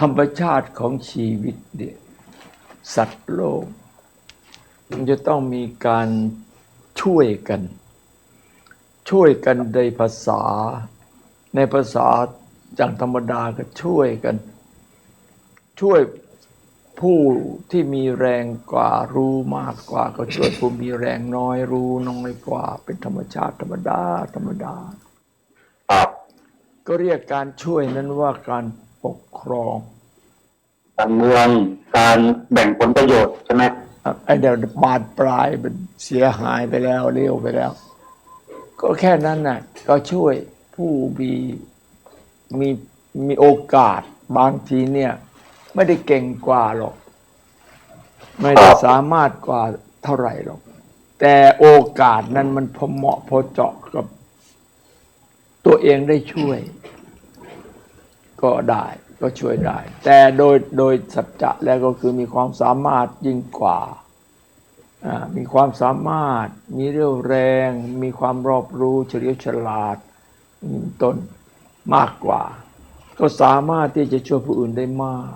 ธรรมชาติของชีวิตเนี่ยสัตว์โลก มันจะต้องมีการช่วยกัน ช่วยกันในภาษา ในภาษาอย่างธรรมดาก็ช่วยกัน ช่วยผู้ที่มีแรงกว่ารู้มากกว่า ก็ช่วยผู้มีแรงน้อยรู้น้อยกว่า เป็นธรรมชาติธรรมดา ธรรมดาครับก็เรียกการช่วยนั้นว่าการ ปกครองการเมืองการแบ่งผลประโยชน์ใช่ไหมไอ้เดี๋ยวบานปลายมันเสียหายไปแล้วเลี้ยวไปแล้ว ก็แค่นั้นน่ะ ก็ช่วยผู้มีมีมีโอกาสบางทีเนี่ย ไม่ได้เก่งกว่าหรอก ไม่ได้สามารถกว่าเท่าไหร่หรอก แต่โอกาสนั้นมันพอเหมาะพอเจาะกับ ตัวเองได้ช่วย ก็ได้ก็ช่วยได้ แต่โดยโดยสัจจะแล้วก็คือมีความสามารถยิ่งกว่า มีความสามารถ มีเรี่ยวแรง มีความรอบรู้เฉลียวฉลาดต้นมากกว่า ก็สามารถที่จะช่วยผู้อื่นได้มาก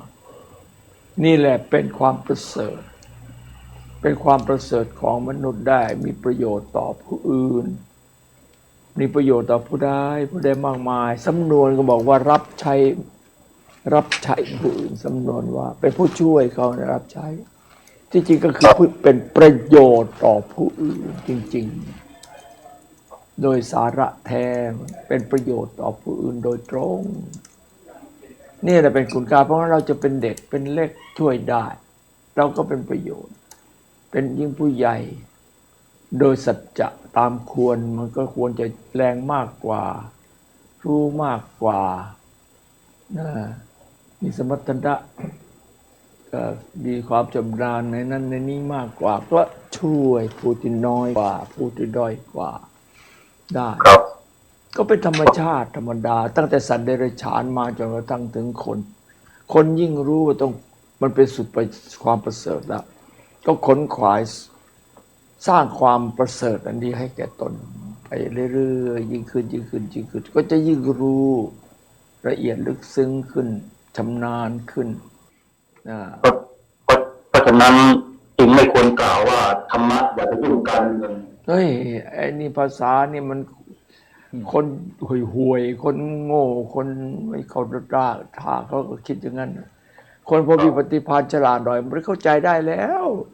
นี่แหละเป็นความประเสริฐ เป็นความประเสริฐของมนุษย์ได้มีประโยชน์ต่อผู้อื่น มีประโยชน์ต่อผู้ใดผู้ใดมากมายสำนวนก็บอกว่ารับใช้รับใช้ผู้อื่นสำนวนว่า เป็นผู้ช่วยเขานะรับใช้ ที่จริงก็คือเป็นประโยชน์ต่อผู้อื่นจริง ๆ โดยสาระแท้เป็นประโยชน์ต่อผู้อื่นโดยตรง นี่แหละเป็นคุณค่าเพราะว่าเราจะเป็นเด็กเป็นเล็กช่วยได้ เราก็เป็นประโยชน์ เป็นยิ่งผู้ใหญ่ โดยสัจจะตามควรมันก็ควรจะแรงมากกว่า รู้มากกว่านะมีสมรรถนะก็มีความชำนาญในนั้นในนี้มากกว่า ก็ช่วยผู้ที่น้อยกว่า ผู้ที่ด้อยกว่า ได้ครับก็เป็นธรรมชาติธรรมดา ตั้งแต่สัตว์เดรัจฉานมาจนกระทั่งถึงคน คนยิ่งรู้ว่าต้องมันเป็นสุดไปความประเสริฐแล้ว ก็ขนขวาย สร้างความประเสริฐอันนี้ให้แก่ตน ไปเรื่อยๆยิ่งขึ้นยิ่งขึ้นยิ่งขึ้น ก็จะยิ่งรู้ละเอียดลึกซึ้งขึ้นชำนาญขึ้นนะเพราะเพราะเพราะฉะนั้นจึงไม่ควรกล่าวว่าธรรมะอย่าไปยุ่งการเมืองเฮ้ยไอ้นี่ภาษานี่มันคนห่วยห่วยๆคนโง่คนไม่เข้าตาท่าเขาก็คิดอย่างนั้น คนพอมีปฏิภาณฉลาดหน่อยมันเข้าใจได้แล้วเออ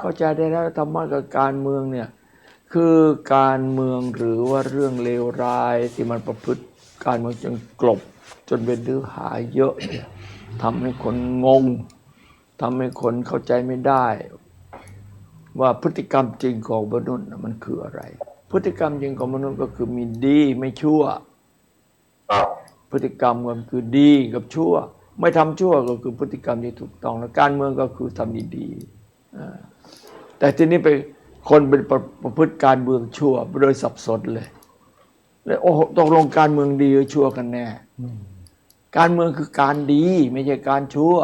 เข้าใจได้แล้วธรรมะกับการเมืองเนี่ยคือการเมืองหรือว่าเรื่องเลวร้ายที่มันประพฤติการเมืองจนกลบ จนเป็นเนื้อหาเยอะเนี่ยทำให้คนงงทำให้คนเข้าใจไม่ได้ ว่าพฤติกรรมจริงของมนุษย์น่ะมันคืออะไร พฤติกรรมจริงของมนุษย์ก็คือมีดีไม่ชั่วครับพฤติกรรมก็คือดีกับชั่ว ไม่ทำชั่วก็คือพฤติกรรมที่ถูกต้องแล้วการเมืองก็คือทำดีๆอ่า แต่ทีนี้ไปคนเป็นประประพฤติการเมืองชั่วโดยสับสนเลยเลยโอ้โหตกลงการเมืองดีหรือชั่วกันแน่การเมืองคือการดี ไม่ใช่การชั่ว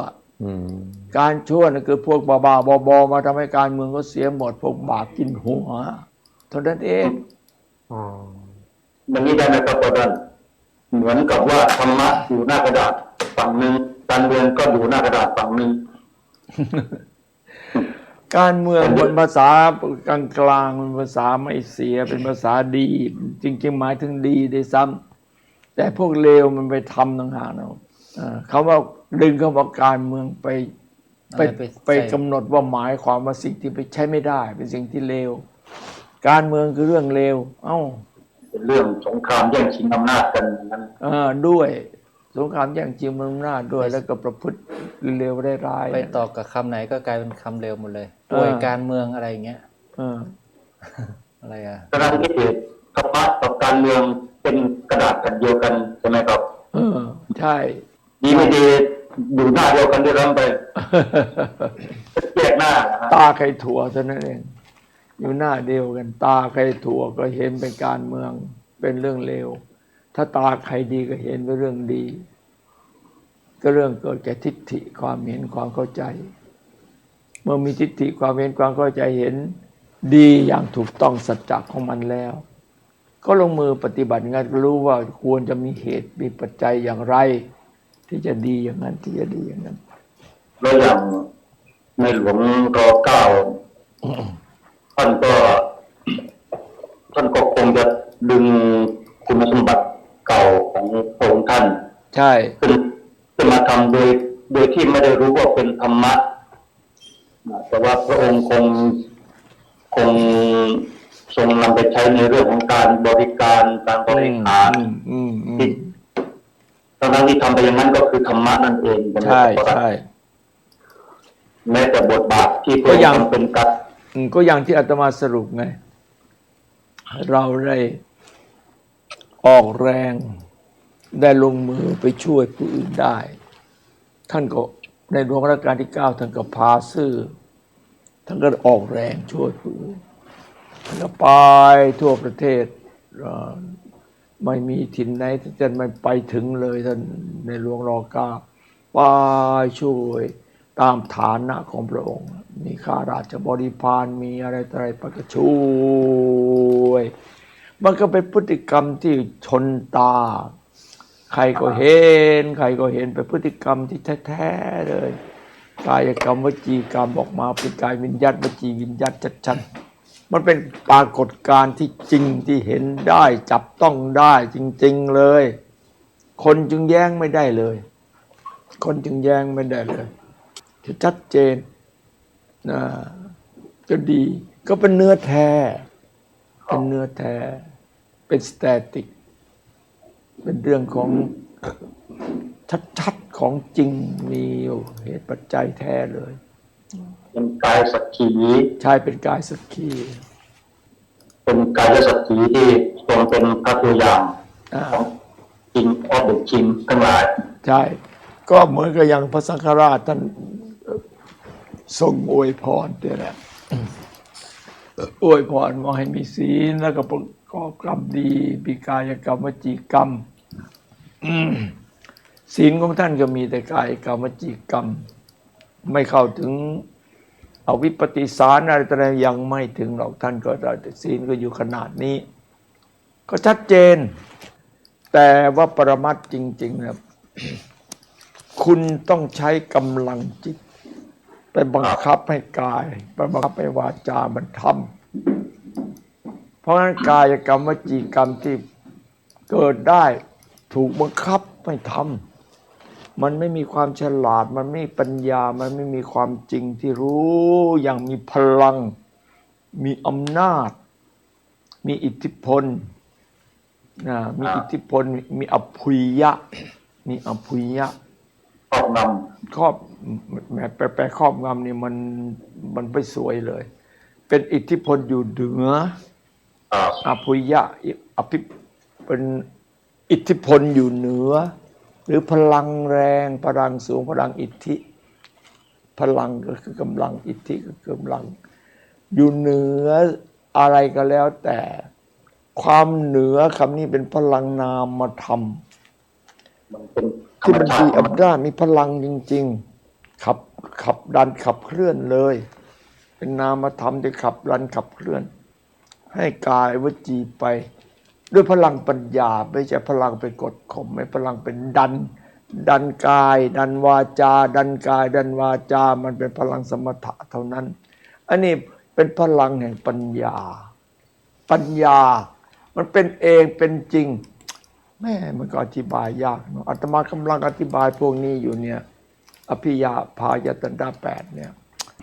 อืมการชั่วนั่นคือพวกบ้าบาๆบอๆมาทำให้การเมืองก็เสียหมด พวกบาปกินหัวเท่านั้นเองอ๋อมันนี้ได้ไหมครับอาจารย์เหมือนกับว่าธรรมะอยู่หน้ากระดาษฝั่งหนึ่งการเมืองก็อยู่หน้ากระดาษฝั่งหนึ่ง การเมืองบนภาษากลางกลางๆมันภาษาไม่เสียเป็นภาษาดี จริง ๆ หมายถึงดีได้วยซ้ำแต่พวกเลวมันไปทำต่างหากนะเออเขาว่าดึงเขาว่าการเมืองไปไปอะไรไปไปใส่กำหนดว่าหมายความว่าสิ่งที่ไปใช้ไม่ได้ เป็นสิ่งที่เลว การเมืองคือเรื่องเลว เอ้า เป็นเรื่องสงครามแย่งชิงอำนาจกันนั้นเออด้วย สงครามแย่งชิงอำนาจด้วยแล้วก็ประพฤติเลวได้ร้ายไปต่อกับคำไหนก็กลายเป็นคำเร็วหมดเลยเออป่วยการเมืองอะไรอย่างเงี้ยเอออะไรอะฉะนั้นที่ธรรมะกับการเมืองเป็นกระดาษแผ่นเดียวกันใช่ไหมครับเออใช่ดีไม่ดีอยู่หน้าเดียวกันด้วยซ้ำไปแยกหน้านะฮะตาใครถั่วเท่านั้นเองอยู่หน้าเดียวกัน ตาใครถั่วก็เห็นเป็นการเมืองเป็นเรื่องเลว ถ้าตาใครดีก็เห็นเป็นเรื่องดี ก็เรื่องเกิดแก่ทิฏฐิความเห็นความเข้าใจ เมื่อมีทิฏฐิความเห็นความเข้าใจเห็น ดีอย่างถูกต้องสัจจะของมันแล้ว ก็ลงมือปฏิบัติงานรู้ว่าควรจะมีเหตุมีปัจจัยอย่างไร ที่ที่จะดีอย่างนั้นที่จะดีอย่างนั้นแล้วอย่างในหลวงรอเก้าท่านก็ท่านก็คงจะดึง ใช่ขึ้นขึ้นมาทำโดยโดยที่ไม่ได้รู้ว่าเป็นธรรมะนะแต่ว่าพระองค์คงคงทรงนำไปใช้ในเรื่องของการบริการการบริหารอืมอืมอืที่มทั้งๆที่ทำไปอย่างนั้นก็คือธรรมะนั่นเองใช่ใช่แม้แต่บทบาทที่พก็ระองยังค์ทำเป็นการอืมก็อย่างที่อาตมาสรุปไง เราได้ออกแรง ได้ลงมือไปช่วยผู้อื่นได้ ท่านก็ในหลวงรัชกาลที่เก้าท่านก็พาซื่อท่านก็ออกแรงช่วยผู้อื่นท่านก็ไปทั่วประเทศไม่มีถิ่นไหนที่จะไม่ไปถึงเลยท่านในหลวงรอเก้าไปช่วยตามฐานะของพระองค์ มีข้าราชบริพารมีอะไรอะไรไปก็ช่วย มันก็เป็นพฤติกรรมที่ชนตา ใครก็เห็น ใครก็เห็นเป็นพฤติกรรมที่แท้ๆเลย กายกรรมวจีกรรมออกมาเป็นกายวิญญาตวจีวิญญาตชัดๆ มันเป็นปรากฏการณ์ที่จริงที่เห็นได้จับต้องได้จริง ๆเลย คนจึงแย้งไม่ได้เลย คนจึงแย้งไม่ได้เลยจะชัดเจนนะก็ดีก็เป็นเนื้อแท้ เป็นเนื้อแท้ เป็นสแตติก เป็นเรื่องของชัดๆของจริงมีอยู่เหตุปัจจัยแท้เลย เป็นกายสักขีใช่เป็นกายสักขีเป็นกายสักขีที่ทรงเป็นพระตัวอย่างอ่าของจริงออเดชิงทั้งหลาย ใช่ ก็เหมือนกับอย่างพระสังฆราชท่านเอ่อทรงอวยพรเนี่ยแหละอวยพรว่าให้มีศีลแล้วก็ประ กอบกรรมดีปีกายกรรมวจีกรรมศีลของท่านก็มีแต่กายกรรมวจีกรรม ไม่เข้าถึงเอาวิปฏิสารอะไรต่างยังไม่ถึงหรอกท่านก็ได้แต่ศีลก็อยู่ขนาดนี้ ก็ชัดเจน แต่ว่าปรมัตถ์จริงๆนะคุณต้องใช้กำลังจิต ไปบังคับให้กาย ไปบังคับให้วาจามันทำ เพราะฉะนั้นกายกรรมวจีกรรมที่เกิดได้ถูกบังคับไม่ทำมันไม่มีความฉลาด มันไม่มีปัญญา มันไม่มีความจริงที่รู้อย่างมีพลัง มีอำนาจ มีอิทธิพลนะมีอิทธิพล มีอภุยยะ มีอภุยยะครอบงครอบแหมแปลแปลครอบงำนี่มันมันไม่สวยเลย เป็นอิทธิพลอยู่เหนือำ อ่าอภุยยะอภิเป็นอิทธิพลอยู่เหนือ หรือพลังแรงพลังสูงพลังอิทธิ พลังก็คือกำลังอิทธิก็คือกำลัง อยู่เหนืออะไรก็แล้วแต่ความเหนือคำนี้เป็นพลังนามธรรมมันเป็นธรที่รมมันชามีติอำนาจมีพลังจริง ๆ ขับขับดันขับเคลื่อนเลย เป็นนามธรรมที่ขับดันขับเคลื่อน ให้กายวจีไป ด้วยพลังปัญญา ไม่ใช่พลังไปกดข่มไม่พลังเป็นดัน ดันกาย ดันวาจา ดันกาย ดันวาจา มันเป็นพลังสมถะเท่านั้น อันนี้เป็นพลังแห่งปัญญา ปัญญา มันเป็นเองเป็นจริงแม่มันก็อธิบายยากเนาะอาตมากำลังอธิบายพวกนี้อยู่เนี่ย อภิยาพายตนดาแปดเนี่ย